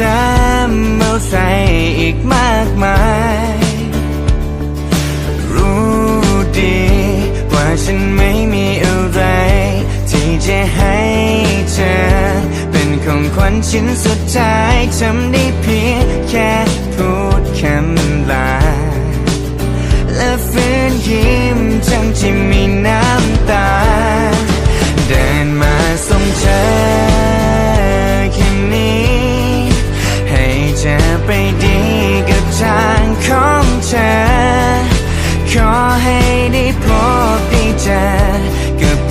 จำเอาใส่อีกมากมาย รู้ดี ว่าฉันไม่มีอะไร ที่จะให้เธอ เป็นของขวัญชิ้นสุดท้ายทำได้เพียงแค่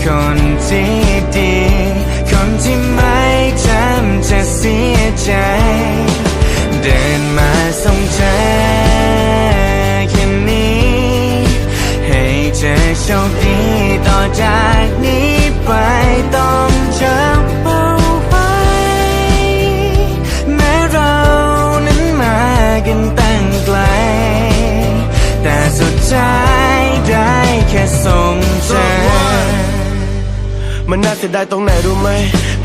คนที่ดี คนที่ไม่ทำจะเสียใจ เดินมาส่งเธอแค่นี้ ให้เธอโชคดีต่อจากนี้ไปต้องจำเอาไว้ แม้เรานั้นมากันตั้งไกล แต่สุดท้ายได้แค่ส่ง มันน่าเสียดายตรงไหนรู้ไหม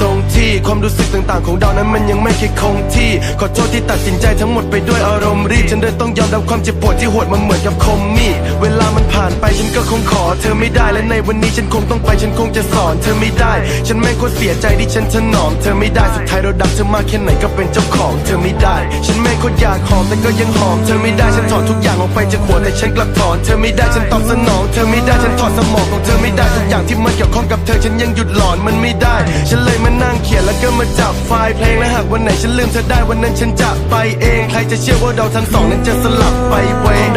ตรง ที่ ความรู้สึกต่างๆ ของเรานั้นมันยังไม่เคยคงที่ ขอโทษที่ตัดสินใจทั้งหมดไปด้วยอารมณ์รีบฉันเลยต้องยอมรับความเจ็บปวดที่โหดมันเหมือนกับคมมีดเวลามันผ่านไปฉันก็คงขอเธอไม่ได้และในวันนี้ฉันคงต้องไปฉันคงจะสอนเธอไม่ได้ ฉันแม่งโคตรเสียใจที่ฉันถนอมเธอไม่ได้สุดท้ายเราดักเธอมากแค่ไหนก็เป็นเจ้าของเธอไม่ได้ ฉันแม่งโคตรอยากหอมแต่ก็ยังหอมเธอไม่ได้ฉันถอดทุกอย่างออกไปจากหัวแต่ฉันกลับถอนเธอไม่ได้ฉันตอบสนองเธอไม่ได้ฉันถอดสมองของเธอไม่ได้ทุกอย่างที่มันเกี่ยวข้องกับเธอฉันยังหยุดหลอนมันไม่ได้ ฉันเลยมานั่งเขียนแล้วก็มาจับไฟล์เพลงและหากวันไหนฉันลืมเธอได้วันนั้นฉันจะไปเอง ใครจะเชื่อว่าเราทั้งสองนั้นจะสลับไปเวง